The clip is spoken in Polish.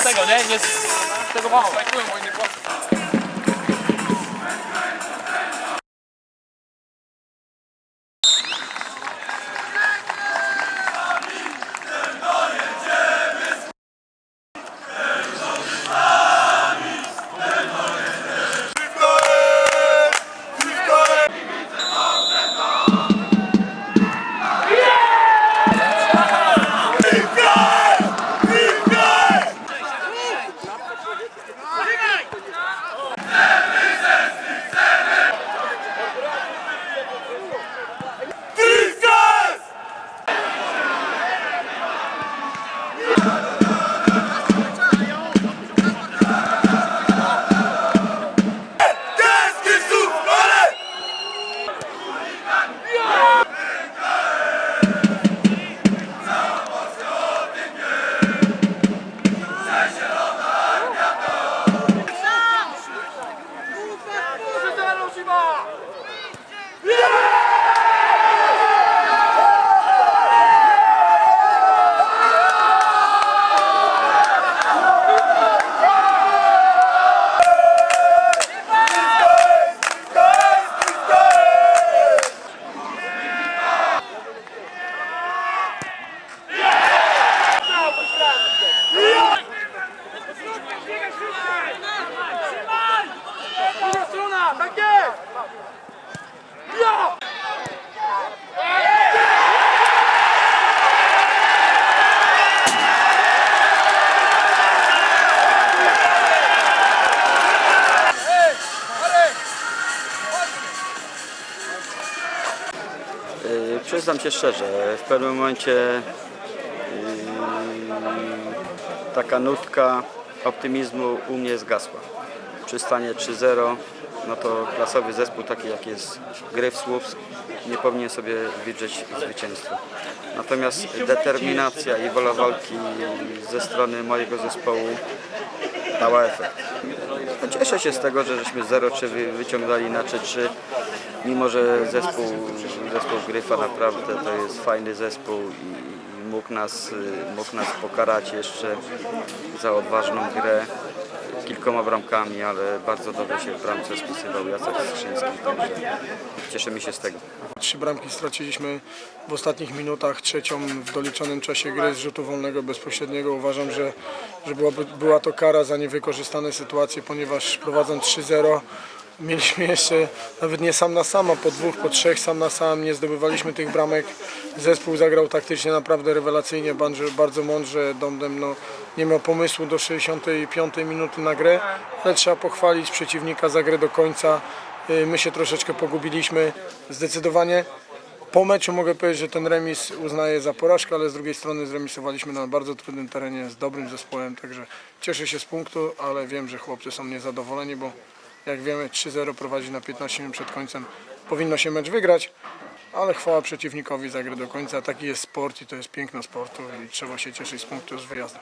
z tego, nie? Nie z tego mało. Przyznam się szczerze, w pewnym momencie yy, taka nutka optymizmu u mnie zgasła. Przy stanie 3-0, no to klasowy zespół taki jak jest Gryf Słupsk nie powinien sobie wydrzeć zwycięstwa. Natomiast determinacja i wola walki ze strony mojego zespołu dała efekt. No, Cieszę się z tego, że żeśmy 0-3 wy- wyciągnęli na 3-3, mimo że zespół, zespół Gryfa naprawdę to jest fajny zespół i mógł nas, mógł nas pokarać jeszcze za odważną grę kilkoma bramkami, ale bardzo dobrze się w bramce spisywał Jacek Skrzyński, także cieszymy się z tego. Trzy bramki straciliśmy w ostatnich minutach, trzecią w doliczonym czasie gry z rzutu wolnego bezpośredniego. Uważam, że, że byłaby, była to kara za niewykorzystane sytuacje, ponieważ prowadząc 3-0 mieliśmy jeszcze nawet nie sam na sam, a po dwóch, po trzech sam na sam, nie zdobywaliśmy tych bramek. Zespół zagrał taktycznie naprawdę rewelacyjnie, bardzo, mądrze. Domdem no, nie miał pomysłu do 65 minuty na grę, ale trzeba pochwalić przeciwnika za grę do końca. Y, My się troszeczkę pogubiliśmy. Zdecydowanie po meczu mogę powiedzieć, że ten remis uznaję za porażkę, ale z drugiej strony zremisowaliśmy na bardzo trudnym terenie z dobrym zespołem, także cieszę się z punktu, ale wiem, że chłopcy są niezadowoleni, bo jak wiemy 3-0 prowadzi na 15 minut przed końcem. Powinno się mecz wygrać, ale chwała przeciwnikowi za grę do końca. Taki jest sport i to jest piękno sportu i trzeba się cieszyć z punktu z wyjazdu.